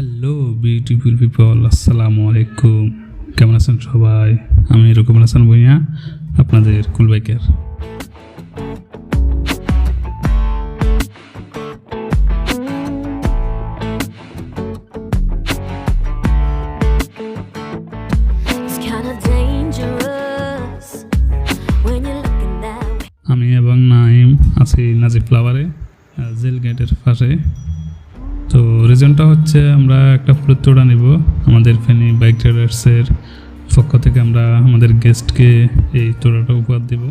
Hello beautiful people আসসালামু আলাইকুম কেমন আছেন সবাই? আমি রকমুল হাসান ভুঁইয়া আপনাদের cool biker It's kind of dangerous when you're looking that way. আমি এবং নাইম আছি নাজিব ফ্লাওয়ারে জেল গেটের পাশে। তো রিজনটা হচ্ছে আমরা একটা ফুলের তোড়া নিব। আমাদের ফেনি বাইক ট্রেডার্সের পক্ষ থেকে আমরা আমাদের গেস্টকে এই তোড়াটা উপহার দেব।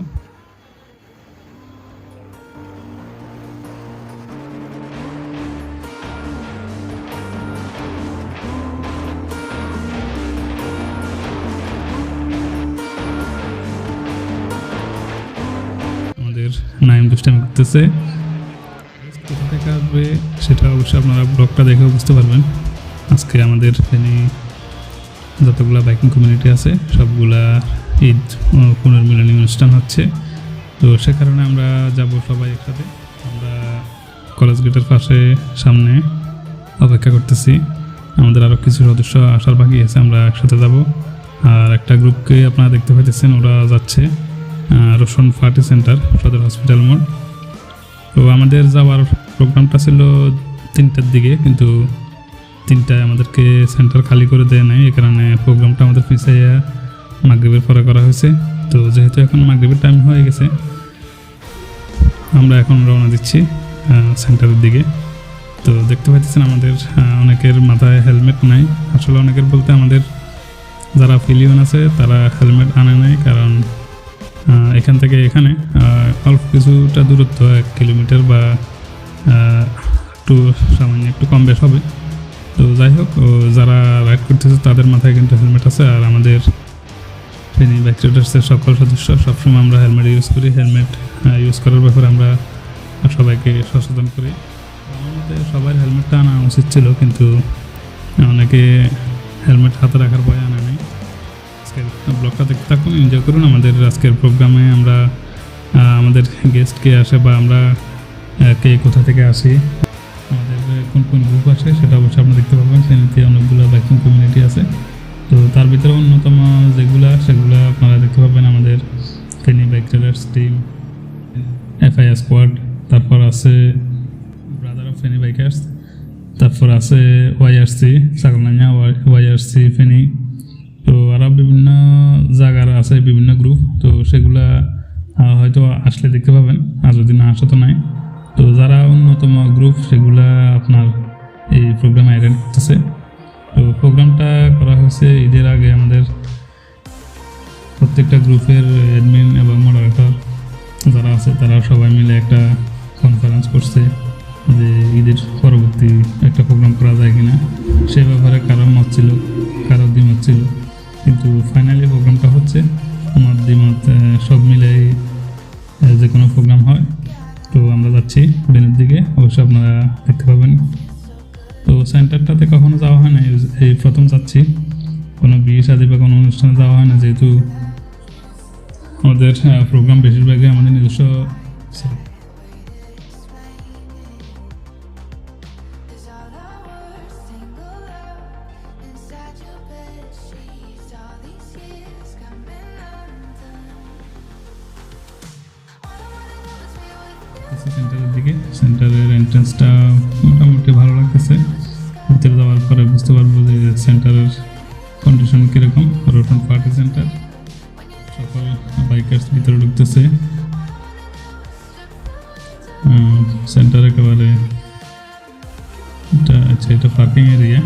আমাদের নাইম দুষ্টামি করতেছে। কোথা থেকে আসবে সেটা অবশ্যই আপনারা ব্লগটা দেখে বুঝতে পারবেন। আজকে আমাদের ফেনি যতগুলা বাইকিং কমিউনিটি আছে, সবগুলা ঈদ পুনর্মিলনী অনুষ্ঠান হচ্ছে। তো সে কারণে আমরা যাব সবাই একসাথে। আমরা কলেজ গেটের পাশে সামনে অপেক্ষা করতেছি। আমাদের আরও কিছু সদস্য আসার বাকি আছে, আমরা একসাথে যাব। আর একটা গ্রুপকে আপনারা দেখতে পাইতেছেন, ওরা যাচ্ছে Roshan party centre, Sadar hospital মোড়। আমাদের যাওয়ার প্রোগ্রামটা ছিল তিনটার দিকে, কিন্তু তিনটায় আমাদেরকে সেন্টার খালি করে দেয় নাই, এই কারণে প্রোগ্রামটা আমাদের পিছিয়ে মাগরীবের পরে করা হয়েছে। তো যেহেতু এখন মাগরীবের টাইম হয়ে গেছে, আমরা এখন রওনা দিচ্ছি সেন্টারের দিকে। তো দেখতে পাচ্ছেন আমাদের অনেকের মাথায় হেলমেট নাই। আসলে অনেকের বলতে আমাদের যারা ফিলিয়ন আছে, তারা হেলমেট আনে নাই, কারণ এখান থেকে এখানে অল্প কিছুটা দূরত্ব, এক কিলোমিটার বা একটু সামান্য একটু কম বেশ হবে। তো যাই হোক যারা রাইড করতেছে, তাদের মাথায় কিন্তু হেলমেট আছে। আর আমাদের ফেনি বাইক রাইডার্সের সকল সদস্য, সবসময় আমরা হেলমেট ইউজ করি। হেলমেট ইউজ করার ব্যাপারে আমরা সবাইকে সচেতন করি। মতে সবার হেলমেটটা আনা উচিত ছিল, কিন্তু অনেকে হেলমেট হাতে রাখার আজকের ব্লগটা থাকুন এনজয় করুন। আমাদের আজকের প্রোগ্রামে আমরা আমাদের গেস্ট কে আসে বা আমরা কে কোথা থেকে আসি, আমাদের কোন কোন গ্রুপ আছে সেটা অবশ্যই আপনারা দেখতে পাবেন। সেনিতে অনেকগুলো বাইকিং কমিউনিটি আছে। তো তার ভিতরে অন্যতম যেগুলা, সেগুলো আপনারা দেখতে পাবেন আমাদের Feni bike traders team FI squad তারপর আছে ব্রাদার অফ ফেনি বাইকার্স তারপর আছে ওয়াইআরসি সাগরনাইয়া ওয়াইআরসি ফেনি আরও বিভিন্ন জায়গার আছে, বিভিন্ন গ্রুপ তো সেগুলা হয়তো আসলে দেখতে পাবেন। আর যদি না আসে তো নাই। তো যারা অন্যতম গ্রুপ সেগুলা আপনার এই প্রোগ্রামে অ্যাটেন্ড করতেছে। তো প্রোগ্রামটা করা হয়েছে ঈদের আগে আমাদের প্রত্যেকটা গ্রুপের অ্যাডমিন এবং মডারেটর যারা আছে, তারা সবাই মিলে একটা কনফারেন্স করছে যে ঈদের পরবর্তী একটা প্রোগ্রাম করা যায় কিনা। সে ব্যাপারে কারও মত ছিল, কারও দ্বিমত ছিল। কিন্তু ফাইনালি প্রোগ্রামটা হচ্ছে। আমার দ্বিমত সব মিলে যে কোনো প্রোগ্রাম হয়। তো আমরা যাচ্ছি বেনের দিকে, অবশ্যই আপনারা দেখতে পাবেন। তো সেন্টারটাতে কখনো যাওয়া হয় না, এই- এই প্রথম যাচ্ছি। কোনো বিয়ে শাদী বা কোনো অনুষ্ঠানে যাওয়া হয় না, যেহেতু আমাদের প্রোগ্রাম বেশিরভাগই আমাদের নিজস্ব সেন্টারের এন্ট্রেন্সটা মোটামুটি ভালো লাগতেছে। ভিতরে যাওয়ার পরে বুঝতে পারব যে সেন্টারের কন্ডিশন কীরকম রোটন পার্টি সেন্টার সকল বাইকার্স ভিতরে ঢুকতেছে। সেন্টার একেবারে এটা আচ্ছা এটা পার্কিং এরিয়া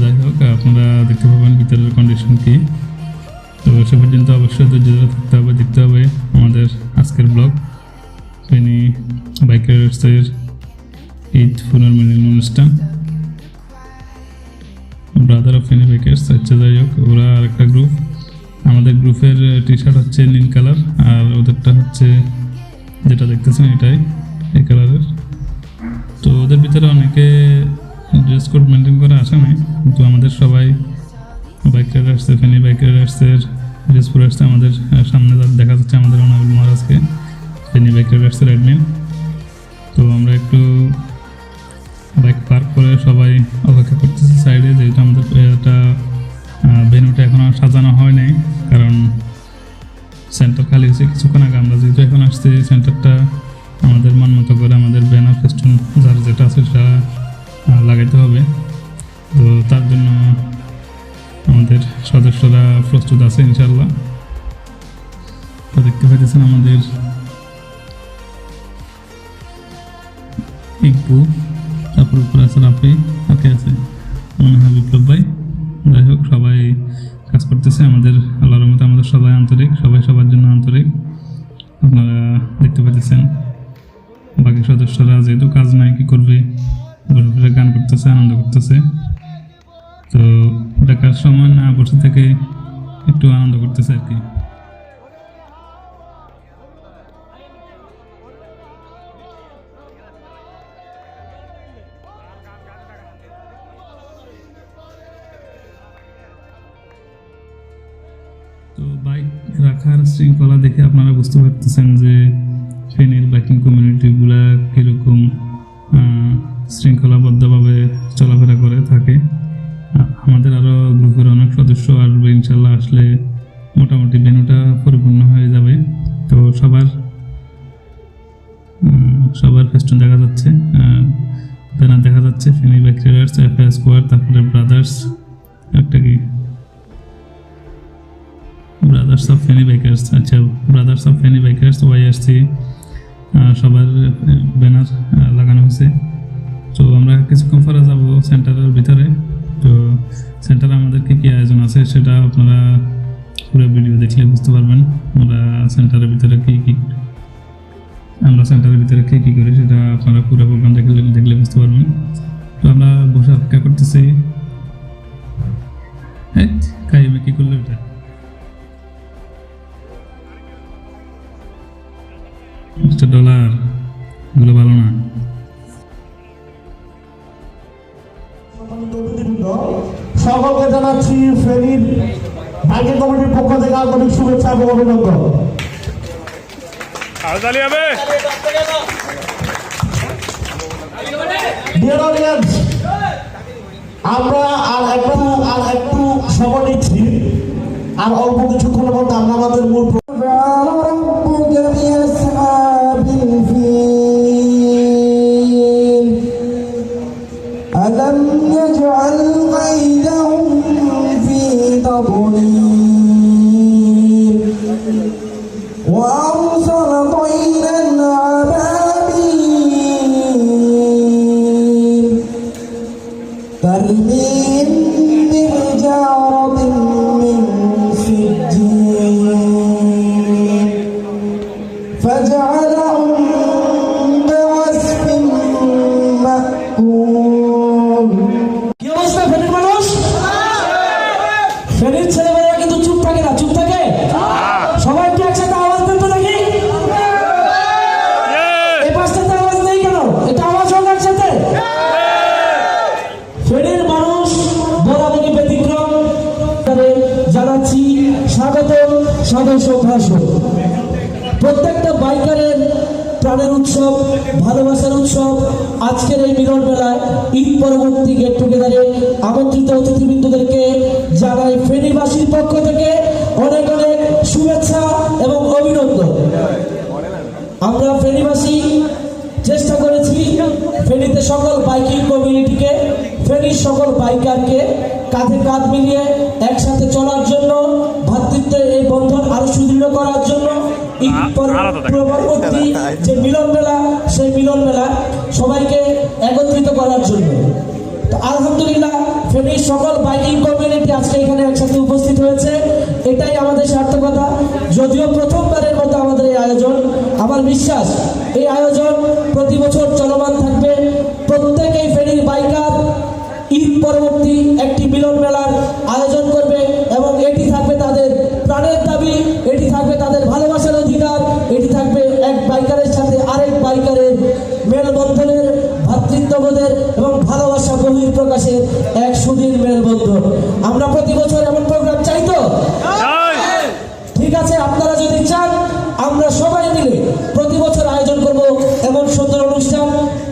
যাই হোক, আপনারা দেখতে পাবেন ভিতরের কন্ডিশন কি। তো সে পর্যন্ত অবশ্যই ধৈর্য ধরে থাকতে হবে, দেখতে হবে আমাদের আজকের ব্লগ ফেনি বাইকার্সের ঈদ পুনর্মিলন অনুষ্ঠান। ব্রাদার অফ ফেনি বাইকার্স আচ্ছা যাই হোক, ওরা আরেকটা গ্রুপ আমাদের গ্রুপের টি শার্ট হচ্ছে নীল কালার, আর ওদেরটা হচ্ছে, যেটা দেখতেছেন এটাই, এই কালারের। তো ওদের ভিতরে অনেকে ড্রেস কোড মেনটেন করে আসে নাই, কিন্তু আমাদের সবাই বাইক রাইডার্সের ফেনি বাইক রাইডার্সের ড্রেস পরে আসছে আমাদের সামনে দেখা যাচ্ছে আমাদের অনাবুল মহারাজকে। ফেনি বাইক রাইডার্সের অ্যাডমিন তো আমরা একটু বাইক পার্ক করে সবাই অপেক্ষা করতেছি সাইডে, যেহেতু আমাদের এটা ভেনুটা এখনও সাজানো হয় নাই, কারণ সেন্টার খালি হয়েছে কিছুক্ষণ আগে। আমরা যেহেতু এখন আসছি সেন্টারটা আমাদের মন মতো করে আমাদের ব্যানার ফেস্টুন যার যেটা আছে সেটা লাগাইতে হবে। তো তার জন্য আমাদের সদস্যরা প্রস্তুত আছে ইনশাল্লাহ তো দেখতে পাইতেছেন আমাদের তারপর উপরে আছে রাফি আর কে আছে মনে হয় বিপ্লব ভাই। যাই হোক, সবাই কাজ করতেছে। আমাদের আল্লাহর মতো আমাদের সবাই আন্তরিক, সবাই সবার জন্য আন্তরিক। আপনারা দেখতে পাচ্ছেন বাকি সদস্যরা যেহেতু কাজ নাই, কি করবে? গান করতেছে, আনন্দ করতেছে। তো দেখার সময় না বসে থেকে একটু আনন্দ করতেছে আর কি। তো বাইক রাখার শৃঙ্খলা দেখে আপনারা বুঝতে পারতেছেন যে ফেনীর বাইকিং কমিউনিটিগুলা কীরকম শৃঙ্খলাবদ্ধভাবে চলাফেরা করে থাকে। আমাদের আরও গ্রুপের অনেক সদস্য আসবে, ইনশাল্লাহ আসলে মোটামুটি ভেনুটা পরিপূর্ণ হয়ে যাবে। তো সবার সবার ফেস্টুন দেখা যাচ্ছে ব্যানার দেখা যাচ্ছে Feni bike riders F square তারপরে ব্রাদার্স একটা কি? ব্রাদার্স অফ ফেনি বাইকার্স আচ্ছা brothers of Feni bikers YRC সবার ব্যানার লাগানো হয়েছে। তো আমরা কিছুক্ষণ পরে যাব সেন্টারের ভিতরে। তো সেন্টারে আমাদের কী কী আয়োজন আছে সেটা আপনারা পুরো ভিডিও দেখলে বুঝতে পারবেন। আমরা সেন্টারের ভিতরে কী কী, আমরা সেন্টারের ভিতরে কী কী করি সেটা আপনারা পুরো প্রোগ্রাম দেখলে দেখলে বুঝতে পারবেন। তো আমরা বসে অপেক্ষা করতেছি। এই কাইমে কী করল এটা? মিস্টার ডলার, এগুলো ভালো না। সকলকে জানাচ্ছি বাইকের কমিটির পক্ষ থেকে আন্তরিক শুভেচ্ছা এবং অভিনন্দন। আমরা আর একটু আর একটু সময় নিচ্ছি। আর অল্প কিছুক্ষণের মধ্যে আমরা আমাদের মূল আজকের এই মিলন মেলায় ঈদ পরবর্তী গেট টুগেদারে আমন্ত্রিত অতিথিবৃন্দদেরকে জানাই ফেনীবাসীর পক্ষ থেকে অনেক অনেক শুভেচ্ছা এবং অভিনন্দন। আমরা ফেনীবাসী চেষ্টা করেছি ফেনীতে সকল বাইকিং কমিউনিটিকে ফেনীর সকল বাইকারকে কাঁধে কাঁধ মিলিয়ে একসাথে চলার জন্য ভ্রাতৃত্বের এই বন্ধন আরও সুদৃঢ় করার জন্য ঈদ পর- যে মিলন মেলা সেই মিলন মেলা সবাইকে একত্রিত করার জন্য। আলহামদুলিল্লাহ ফেনীর সকল বাইকিং কমিউনিটি আজকে এখানে একসাথে উপস্থিত হয়েছে। এটাই আমাদের সার্থকতা। যদিও প্রথমবারের মতো আমাদের এই আয়োজন, আমার বিশ্বাস এই আয়োজন প্রতি বছর চলমান থাকবে। প্রত্যেকেই ফেনীর বাইকার ঈদ পরবর্তী একটি মিলন মেলার আয়োজন করবে এবং এটি থাকবে তাদের প্রাণের দাবি। প্রকাশের এক সুদীর মেলবন্ধন আমরা প্রতি বছর এমন প্রোগ্রাম চাই তো? ঠিক আছে আপনারা যদি চান আমরা সবাই মিলে প্রতি বছর আয়োজন করব এমন সুন্দর অনুষ্ঠান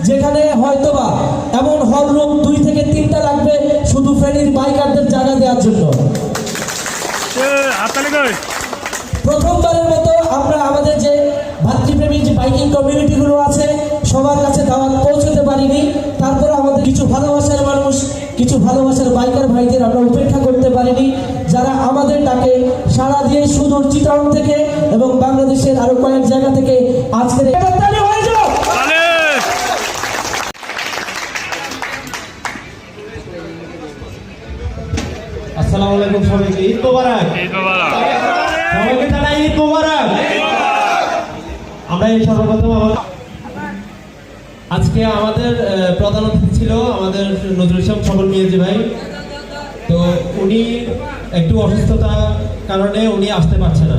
যেখানে হয়তোবা এমন হল রুম দুই থেকে তিনটা লাগবে শুধু বাইকারদের জায়গা দেওয়ার জন্য। প্রথমবারের মতো আমরা আমাদের যে ভাতৃপ্রেমী যে বাইকিং কমিউনিটিগুলো আছে সবার কাছে দাওয়াত পৌঁছতে পারিনি। তারপরে আমাদের কিছু ভালোবাসার মানুষ কিছু ভালোবাসার বাইকার ভাইদের আমরা উপেক্ষা করতে পারিনি যারা আমাদের ডাকে সারা দিয়ে সুদূর চিটাং থেকে এবং বাংলাদেশের আরও কয়েক জায়গা থেকে আজকের এই- তালি যাও। আসসালামু আলাইকুম সবাইকে ঈদ মোবারক। সবাইকে জানাই ঈদ মোবারক। আমরা এই সর্বপ্রথম আমার- আজকে আমাদের প্রধান অতিথি ছিল আমাদের নজরুল ইসলাম সবল মিয়াজি ভাই। তো উনি একটু অসুস্থতা কারণে উনি আসতে পারছে না।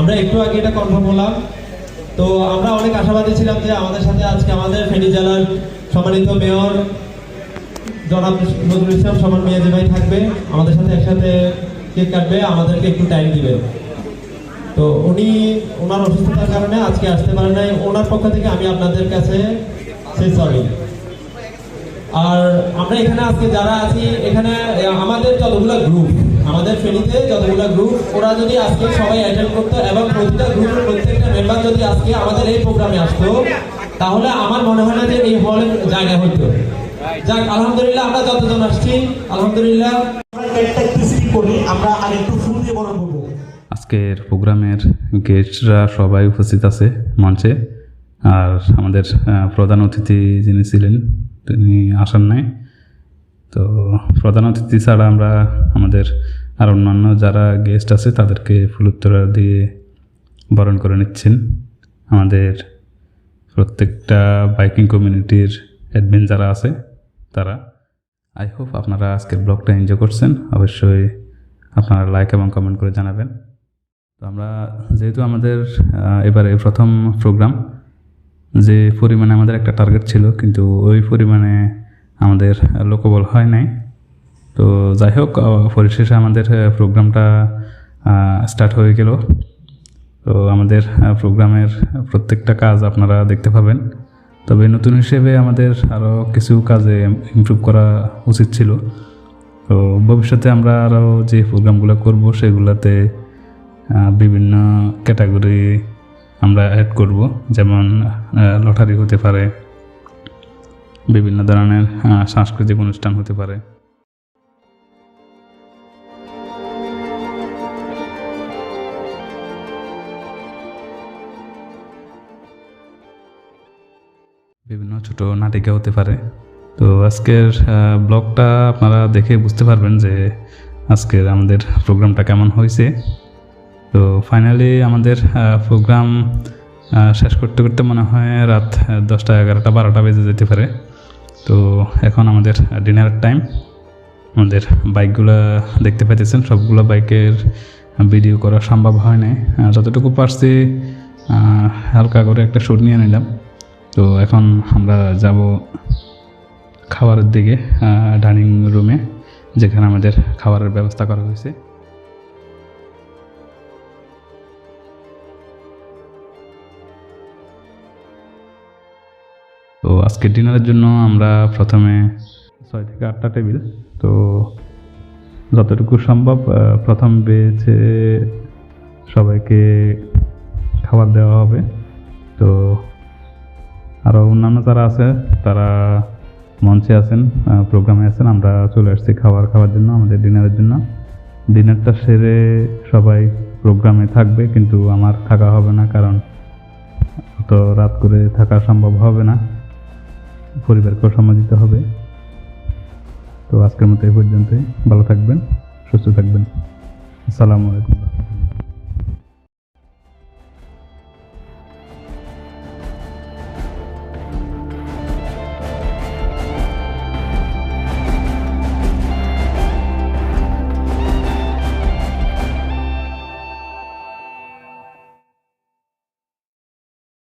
আমরা একটু আগে এটা কনফার্ম হলাম। তো আমরা অনেক আশাবাদী ছিলাম যে আমাদের সাথে আজকে আমাদের ফেনী জেলার সম্মানিত মেয়র জনাব নজরুল ইসলাম সমান মিয়াজি ভাই থাকবে। আমাদের সাথে একসাথে কেক কাটবে, আমাদেরকে একটু টাইম দিবে। তো উনি, ওনার অসুস্থতার কারণে আজকে আসতে পারেন নাই। ওনার পক্ষ থেকে আমি আপনাদের কাছে আর আমরা এখানে আজকে যারা আছি, এখানে আমাদের যতগুলো গ্রুপ আমাদের ফেনীতে যতগুলো গ্রুপ ওরা যদি আজকে সবাই অ্যাটেন্ড করতো এবং প্রতিটা গ্রুপের প্রত্যেকটা মেম্বার যদি আজকে আমাদের এই প্রোগ্রামে আসতো, তাহলে আমার মনে হয় না যে এই হলে জায়গা হইতো। যাক, আলহামদুলিল্লাহ আমরা যতজন আসছি, আলহামদুলিল্লাহ। আজকের প্রোগ্রামের গেস্টরা সবাই উপস্থিত আছে মঞ্চে। আর আমাদের প্রধান অতিথি যিনি ছিলেন, তিনি আসেন নাই। তো প্রধান অতিথি ছাড়া আমরা আমাদের আর অন্যান্য যারা গেস্ট আছে, তাদেরকে ফুলোত্তরা দিয়ে বরণ করে নিচ্ছেন। আমাদের প্রত্যেকটা বাইকিং কমিউনিটির অ্যাডমিন যারা আছে, তারা। আই হোপ আপনারা আজকের ব্লগটা এনজয় করছেন। অবশ্যই আপনারা লাইক এবং কমেন্ট করে জানাবেন। তো আমরা, যেহেতু আমাদের এবারে প্রথম প্রোগ্রাম যে পরিমাণে আমাদের একটা টার্গেট ছিল, কিন্তু ওই পরিমাণে আমাদের লোকবল হয় নাই। তো যাই হোক পরিশেষে আমাদের প্রোগ্রামটা স্টার্ট হয়ে গেল। তো আমাদের প্রোগ্রামের প্রত্যেকটা কাজ আপনারা দেখতে পাবেন। তবে নতুন হিসেবে আমাদের আরও কিছু কাজে ইমপ্রুভ করা উচিত ছিল। তো ভবিষ্যতে আমরা আরও যে প্রোগ্রামগুলো করব, সেগুলোতে বিভিন্ন ক্যাটাগরি আমরা অ্যাড করব। যেমন লটারি হতে পারে, বিভিন্ন ধরনের সাংস্কৃতিক অনুষ্ঠান হতে পারে। বিভিন্ন ছোট নাটিকা হতে পারে। তো আজকের ব্লগটা আপনারা দেখে বুঝতে পারবেন যে আজকের আমাদের প্রোগ্রামটা কেমন হয়েছে। তো ফাইনালি আমাদের প্রোগ্রাম শেষ করতে করতে মনে হয় রাত দশটা, এগারোটা, বারোটা বেজে যেতে পারে। তো এখন আমাদের ডিনারের টাইম আমাদের বাইকগুলো দেখতে পাইতেছেন, সবগুলো বাইকের ভিডিও করা সম্ভব হয় নাই। যতটুকু পারছি হালকা করে একটা শ্যুট নিয়ে নিলাম। তো এখন আমরা যাব খাবারের দিকে ডাইনিং রুমে যেখানে আমাদের খাবারের ব্যবস্থা করা হয়েছে। আজকে ডিনারের জন্য আমরা প্রথমে ছয় থেকে আটটা টেবিল, তো যতটুকু সম্ভব প্রথম বেছে সবাইকে খাবার দেওয়া হবে। তো আরও অন্যান্য যারা আছে, তারা মঞ্চে আছেন প্রোগ্রামে আছেন, আমরা চলে আসছি খাবার খাওয়ার জন্য, আমাদের ডিনারের জন্য। ডিনারটা সেরে সবাই প্রোগ্রামে থাকবে, কিন্তু আমার থাকা হবে না, কারণ তো রাত করে থাকা সম্ভব হবে না। পরিবারকেও সময় দিতে হবে। তো আজকের মতো এই পর্যন্তই। ভালো থাকবেন, সুস্থ থাকবেন। আসসালামু আলাইকুম।